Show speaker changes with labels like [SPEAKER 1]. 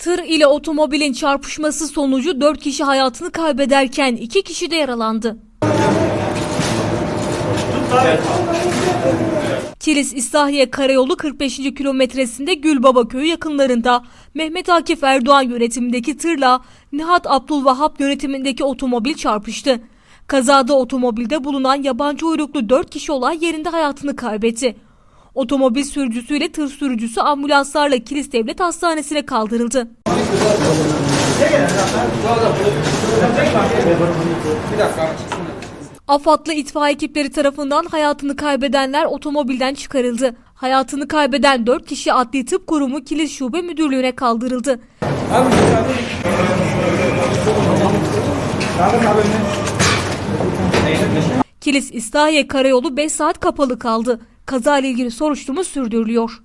[SPEAKER 1] Tır ile otomobilin çarpışması sonucu 4 kişi hayatını kaybederken 2 kişi de yaralandı. Kilis İslahiye Karayolu 45. kilometresinde Gülbaba köyü yakınlarında Mehmet Akif Erdoğan yönetimindeki tırla Nihat Abdülvahap yönetimindeki otomobil çarpıştı. Kazada otomobilde bulunan yabancı uyruklu 4 kişi olay yerinde hayatını kaybetti. Otomobil sürücüsüyle tır sürücüsü ambulanslarla Kilis Devlet Hastanesi'ne kaldırıldı. AFAD'lı itfaiye ekipleri tarafından hayatını kaybedenler otomobilden çıkarıldı. Hayatını kaybeden 4 kişi Adli Tıp Kurumu Kilis Şube Müdürlüğü'ne kaldırıldı. Kilis İslahiye Karayolu 5 saat kapalı kaldı. Kaza ile ilgili soruşturma sürdürülüyor.